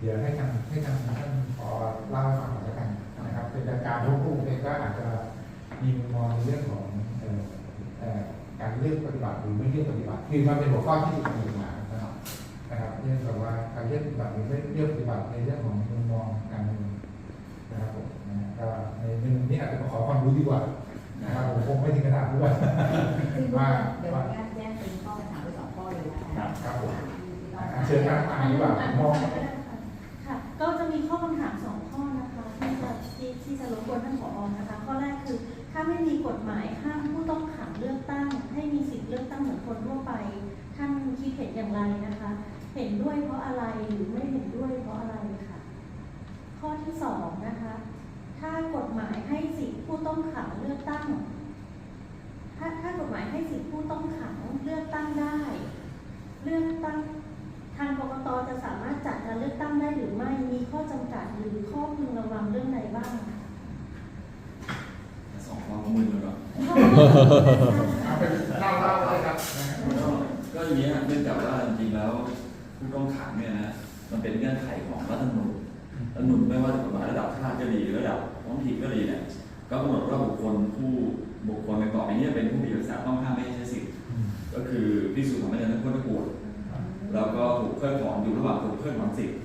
เดี๋ยวให้ทางให้ทางท่านขอเล่าให้ฟังหน่อยแล้วกันนะครับ เป็นการพวกผู้เองก็อาจจะมีมุมมองในเรื่องของเอ่อเอ่อการเลือกปฏิบัติหรือไม่เลือกปฏิบัติ คือมันเป็นหัวข้อที่ถูกกำหนดมานะครับนะครับเรื่องแบบว่าการเลือกปฏิบัติหรือไม่เลือกปฏิบัติในเรื่องของมุมมองการเมืองนะครับผมนะฮะก็ในมุมนี้อาจจะมาขอความรู้ดีกว่านะครับผมคงไม่ถึงขนาดด้วยซึ่งว่าเดี๋ยวว่าแยกแยกเป็นข้อปัญหาไปสองข้อเลยนะคะครับผมที่ต้องอะเชิญครับอ่านดีกว่าผมมอง ค่ะ ก็จะมีข้อคำถามสองข้อนะคะที่จะที่ที่ จะรบกวนท่านผอนะคะ ข้อแรกคือถ้าไม่มีกฎหมายห้ามผู้ต้องขังเลือกตั้ง ให้มีสิทธิ์เลือกตั้งเหมือนคนทั่วไป ท่านคิดเห็นอย่างไรนะคะ เห็นด้วยเพราะอะไรหรือไม่เห็นด้วยเพราะอะไรค่ะ ข้อที่สองนะคะ ถ้ากฎหมายให้สิทธิผู้ต้องขังเลือกตั้ง ถ้าถ้ากฎหมายให้สิทธิผู้ต้องขังเลือกตั้งได้ เลือกตั้งทางกกตจะสามารถจัดการเลือกตั้งได้หรือไม่ มีข้อจำกัดหรือข้อพึงระวังเรื่องใดบ้างคะ สองความมือเลยเนาะ เป็นเล่าเล่าเลยครับนะฮะก็ก็อย่างนี้ฮะเนื่องจากว่าจริงๆแล้วผู้ต้องขังเนี่ยนะมันเป็นเงื่อนไขของรัฐธรรมนูญรัฐธรรมนูญไม่ว่าจะกฎหมายระดับชาติก็ดีระดับท้องถิ่นก็ดีเนี่ยก็กำหนดว่าบุคคลผู้บุคคลในต่อไปเนี้เป็นผู้มีลักษณะต้องห้ามไม่ใช้สิทธิ์ก็คือพิสูจน์ทำให้ได้ทั้งพ้นทั้งปวงแล้วก็ถูกเพิกถอนอยู่ระหว่างถูกเพิกถอนสิทธิ์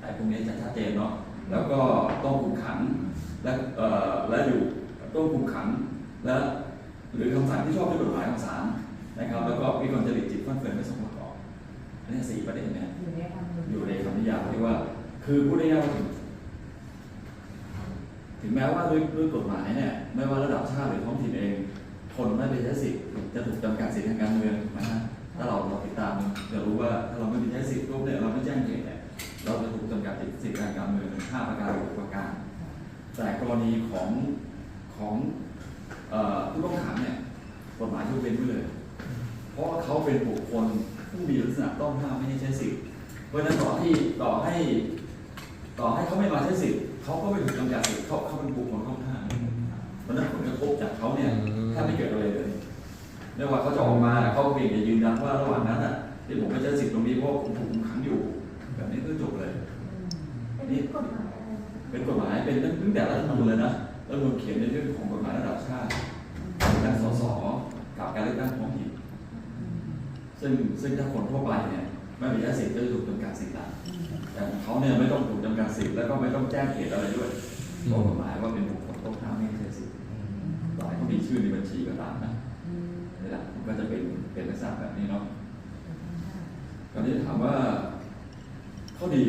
ไอ้พวกนี้จะชัดเจนเนาะแล้วก็ต้องคุมขังและเอ่อและอยู่ต้องคุมขังและ หรือคำสั่งที่ชอบด้วยกฎหมายของศาลนะครับ แล้วก็วิกลจริตจิตฟั่นเฟือนไม่สมประกอบอันนี้สี่ประเด็นเนี่ยอยู่ในคำนึงอยู่ในคำนิยามที่ว่า คือพูดง่ายๆว่าถึงถึงแม้ว่าด้วยด้วยกฎหมายเนี่ยไม่ว่าระดับชาติหรือท้องถิ่นเองคนไม่ไปใช้สิทธิ์จะถูกจำกัดสิทธิทางการเมืองนะฮะถ้าเราเราติดตามจะรู้ว่าถ้าเราไม่ไปใช้สิทธิ์ปุ๊บเนี่ยเราไม่แจ้งเหตุเนี่ยเราจะถูกจำกัดสิทธิทางการเมืองห้าประการหรือหกประการแต่กรณีของของเอ่อ ผู้ต้องขังเนี่ยกฎหมายยกเว้นไว้เลย เพราะว่าเขาเป็นบุคคลผู้มีลักษณะต้องห้ามไม่ให้ใช้สิทธิ์เพราะฉะนั้นต่อที่ต่อให้ ต่อให้เขาไม่มาใช้สิทธิ์เขาก็ไม่ถูกจำกัดสิทธิ์เขาเขาเป็นบุคคลต้องห้ามเพราะฉะนั้นผลกระทบจากเขาเนี่ยแทบไม่เกิดอะไรเลยไม่ว่าเขาจะออกมาเขาเพียงแต่ยืนยันว่าระหว่างนั้นอะที่ผมไม่ใช้สิทธิ์ตรงนี้เพราะว่าผมถูกคุมขังอยู่ แบบนี้ก็จบเลยเป็นกฎหมายอะไรนะคะเป็นกฎหมายเป็นตั้งแต่รัฐธรรมนูญเลยนะ รัฐธรรมนูญเขียนในเรื่องของกฎหมายระดับชาติการสสกับการเลือกตั้งท้องถิ่นซึ่งซึ่งถ้าคนทั่วไปเนี่ยไม่มีสิทธิ์ก็จะถูกจำกัดสิทธิ์แต่ของเขาเนี่ยไม่ต้องถูกจำกัดสิทธิ์แล้วก็ไม่ต้องแจ้งเหตุอะไรด้วยเพราะกฎหมายว่าเป็นบุคคลต้องห้ามไม่ให้ใช้สิทธิ์ต่อให้เขามีชื่อในบัญชีก็ตามนะนี่แหละมันก็จะเป็นเป็นลักษณะแบบนี้เนาะคราวนี้ถามว่าข้อดี